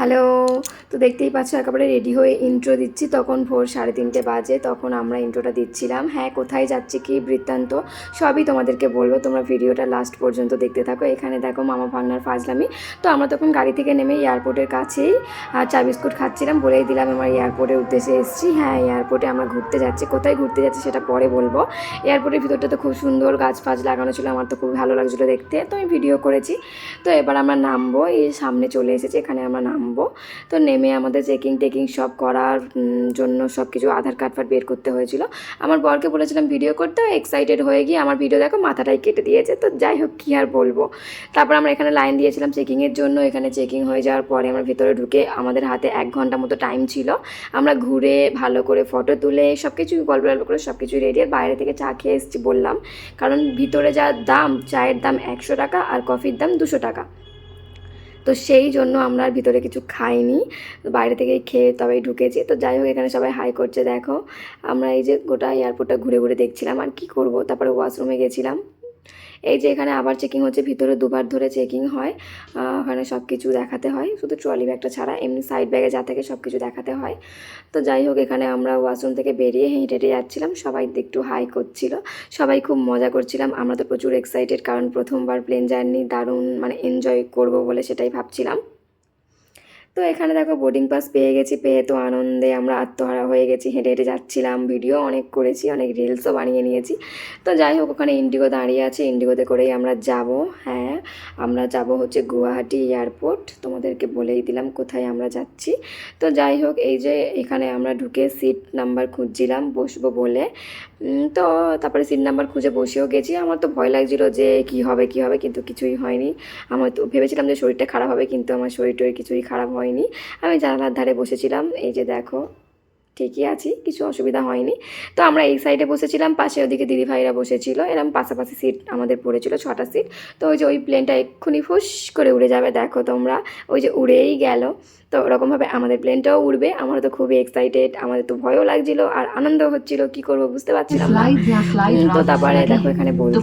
Hello তো দেখতেই পাচ্ছ, একেবারে রেডি হয়ে ইন্ট্রো দিচ্ছি। তখন ভোর সাড়ে তিনটে বাজে, তখন আমরা ইন্ট্রোটা দিচ্ছিলাম। হ্যাঁ কোথায় যাচ্ছি কি বৃত্তান্ত, সবই তোমাদেরকে বলব। তোমরা ভিডিওটা লাস্ট পর্যন্ত দেখতে থাকো। এখানে দেখো মামা ভাগনার ফাজলামি। তো আমরা তখন গাড়ি থেকে নেমে এয়ারপোর্টের কাছেই চা বিস্কুট খাচ্ছিলাম। বলেই দিলাম, আমার এয়ারপোর্টের উদ্দেশ্যে এসেছি। হ্যাঁ এয়ারপোর্টে আমরা ঘুরতে যাচ্ছি। কোথায় ঘুরতে যাচ্ছি সেটা পরে বলব। এয়ারপোর্টের ভিতরটা তো খুব সুন্দর, গাছ ফাছ লাগানো ছিল। আমার তো খুব ভালো লাগছিল দেখতে। তো আমি ভিডিও করেছি। তো এবার আমরা নামবো, এই সামনে চলে এসেছি, এখানে আমরা নামবো। তো নেমে আমাদের চেকিং টেকিং সব করার জন্য সব কিছু আধার কার্ড ফার্ড বের করতে হয়েছিল। আমার বরকে বলেছিলাম, ভিডিও করতে এক্সাইটেড হয়ে গিয়ে আমার ভিডিও দেখো, মাথাটাই কেটে দিয়েছে। তো যাই হোক, কী আর বলব। তারপর আমরা এখানে লাইন দিয়েছিলাম চেকিংয়ের জন্য। এখানে চেকিং হয়ে যাওয়ার পরে আমরা ভিতরে ঢুকে আমাদের হাতে এক ঘণ্টা মতো টাইম ছিল। আমরা ঘুরে ভালো করে ফটো তুলে সব কিছু গল্প গল্প করে সব কিছু রেডি আর বাইরে থেকে চা খেয়ে এসেছি বললাম। কারণ ভিতরে যা দাম, চায়ের দাম একশো টাকা আর কফির দাম দুশো টাকা। তো সেই জন্য আমরা আর ভিতরে কিছু খাইনি। বাইরে থেকেই খেয়ে তবেই ঢুকেছি। তো যাই হোক, এখানে সবাই হাই করছে, দেখো। আমরা এই যে গোটা এয়ারপোর্টটা ঘুরে ঘুরে দেখছিলাম, আর কি করব? তারপরে ওয়াশরুমে গেছিলাম। এই যে এখানে আবার চেকিং হচ্ছে, ভিতরে দুবার ধরে চেকিং হয়। ওখানে সব কিছু দেখাতে হয়। শুধু ট্রলি ব্যাগটা ছাড়া, এমনি সাইড ব্যাগে যা থাকে সব কিছু দেখাতে হয়। তো যাই হোক, এখানে আমরা ওয়াশরুম থেকে বেরিয়ে হেঁটে হেঁটে যাচ্ছিলাম। সবাই একটু হাই করছিল। সবাই খুব মজা করছিলাম। আমরা তো প্রচুর এক্সাইটেড কারণ প্রথমবার প্লেন জার্নি দারুণ মানে এনজয় করব বলে সেটাই ভাবছিলাম। তো এখানে দেখো বোর্ডিং পাস পেয়ে গেছি, পেয়ে তো আনন্দে আমরা আত্মহারা হয়ে গেছি, হেঁটে হেঁটে যাচ্ছিলাম ভিডিও অনেক করেছি, অনেক রিলসও বানিয়ে নিয়েছি। তো যাই হোক, ওখানে ইন্ডিগো দাঁড়িয়ে আছে ইন্ডিগোতে করেই আমরা যাব হ্যাঁ। আমরা যাব হচ্ছে গুয়াহাটি এয়ারপোর্ট তোমাদেরকে বলেই দিলাম কোথায় আমরা যাচ্ছি। তো যাই হোক, এই যে এখানে আমরা ঢুকে সিট নাম্বার খুঁজছিলাম, বসবো বলে। তো তারপরে সিট নাম্বার খুঁজে বসেও গেছি। আমার তো ভয় লাগছিল যে কি হবে কি হবে, কিন্তু কিছুই হয়নি। আমার তো ভেবেছিলাম যে শরীরটা খারাপ হবে, কিন্তু আমার শরীর কিছুই খারাপ হয়নি। আমি জানালার ধারে বসেছিলাম। এই যে দেখো ঠিকই আছি কিছু অসুবিধা হয়নি। তো আমরা এই সাইডে বসেছিলাম পাশে ওদিকে দিদিভাইরা বসেছিল এরম পাশাপাশি সিট আমাদের পড়েছিল ছটা সিট তো ওই যে ওই প্লেনটা এক্ষুনি ফুস করে উড়ে যাবে দেখো তোমরা। ওই যে উড়েই গেল। তো ওরকমভাবে আমাদের প্লেনটাও উড়বে। আমার তো খুবই এক্সাইটেড আমাদের তো ভয়ও লাগছিল আর আনন্দ হচ্ছিল কি করব বুঝতে পারছিলাম তো তারপরে দেখো এখানে বলছে।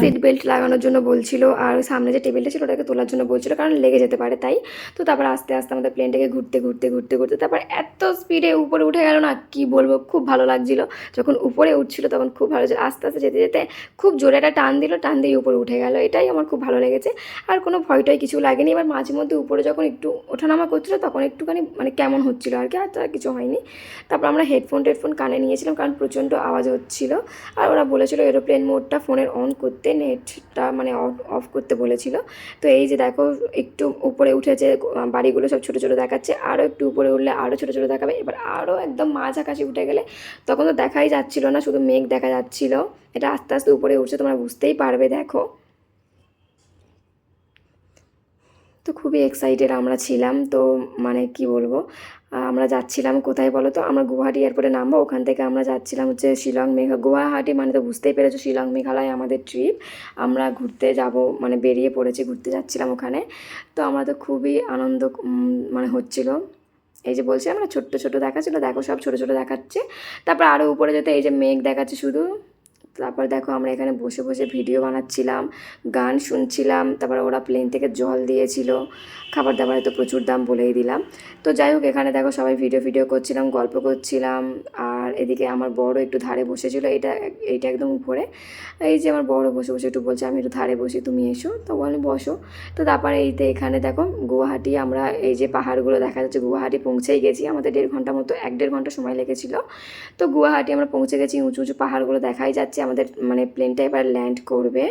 সিট বেল্ট লাগানোর জন্য বলছিল আর সামনে যে টেবিলটা ছিল ওটাকে তোলার জন্য বলছিল কারণ লেগে যেতে পারে তাই। তো তারপর আস্তে আস্তে আমাদের প্লেনটাকে ঘুরতে ঘুরতে ঘুরতে ঘুরতে তারপর এত স্পিডে উপরে উঠে গেল না, কি বলব, খুব ভালো লাগছিল। যখন উপরে উঠছিল তখন খুব ভালো ছিল। আস্তে আস্তে যেতে যেতে খুব জোরে একটা টান দিল, টান দিয়ে উপরে উঠে গেল। এটাই আমার খুব ভালো লেগেছে। আর কোনো ভয়টাই কিছু লাগেনি। এবার মাঝে মধ্যে উপরে যখন একটু ওঠানামা করছিল তখন একটুখানি মানে কেমন হচ্ছিল আর কি, আর তার কিছু হয়নি। তারপর আমরা হেডফোন টেডফোন কানে নিয়েছিলাম কারণ প্রচণ্ড আওয়াজ হচ্ছিল। আর ওরা বলেছিল এরোপ্লেন মোডটা ফোনের অন করতে নেটটা মানে অফ করতে বলেছিল। তো এই যে দেখো, একটু উপরে উঠেছে, বাড়িগুলো সব ছোটো ছোটো দেখাচ্ছে। আরও একটু উপরে উঠলে আরও ছোটো ছোটো দেখাবে। এবার আরও একদম মাঝ আকাশে উঠে গেলে তখন তো দেখাই যাচ্ছিল না, শুধু মেঘ দেখা যাচ্ছিল। এটা আস্তে আস্তে উপরে উঠছে, তোমরা বুঝতেই পারবে, দেখো। তো খুবই এক্সাইটেড আমরা ছিলাম, তো মানে কি বলব, আমরা যাচ্ছিলাম কোথায় বলো তো, আমরা গুয়াহাটি এয়ারপোর্টে নামবো, ওখান থেকে আমরা যাচ্ছিলাম হচ্ছে শিলং মেঘা, গুয়াহাটি মানে তো বুঝতেই পেরেছ, শিলং মেঘালয় আমাদের ট্রিপ আমরা ঘুরতে যাব মানে বেরিয়ে পড়েছি, ঘুরতে যাচ্ছিলাম ওখানে। তো আমরা তো খুবই আনন্দ মানে হচ্ছিল। এই যে বলছি আমরা, ছোট্ট ছোটো দেখাচ্ছিলো দেখো সব ছোটো ছোটো দেখাচ্ছে। তারপর আরও উপরে যেতে এই যে মেঘ দেখাচ্ছে শুধু। তারপর দেখো আমরা এখানে বসে বসে ভিডিও বানাচ্ছিলাম, গান শুনছিলাম, তারপর ওরা প্লেন থেকে জল দিয়েছিল। খাবার দাবারে তো প্রচুর দাম বলেই দিলাম। তো যাই হোক, এখানে দেখো সবাই ভিডিও ভিডিও করছিলাম, গল্প করছিলাম, আর এদিকে আমার বড় একটু ধারে বসেছিল, এটা, এইটা একদম উপরে। এই যে আমার বড় বসে বসে একটু বলছে, আমি একটু ধারে বসি, তুমি এসো। তো বলে, বসো। তো তারপরে এইতে এখানে দেখো, গুয়াহাটি, আমরা এই যে পাহাড়গুলো দেখা যাচ্ছে, গুয়াহাটি পৌঁছেই গেছি। আমাদের দেড় ঘণ্টা মতো, এক দেড় ঘণ্টা সময় লেগেছিল। তো গুয়াহাটি আমরা পৌঁছে গেছি, উঁচু উঁচু পাহাড়গুলো দেখাই যাচ্ছে। আমাদের মানে প্লেনটা এবার ল্যান্ড করবে।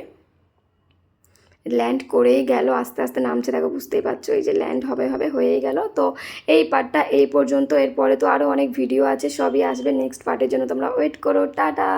ল্যান্ড করেই গেল, আস্তে আস্তে নামছে, দেখো বুঝতেই পারছ, এই যে ল্যান্ড হবে হবে হয়েই গেল। তো এই পার্টটা এই পর্যন্ত, এরপরে তো আরও অনেক ভিডিও আছে, সবই আসবে নেক্সট পার্টের জন্য। তোমরা ওয়েট করো, টাটা!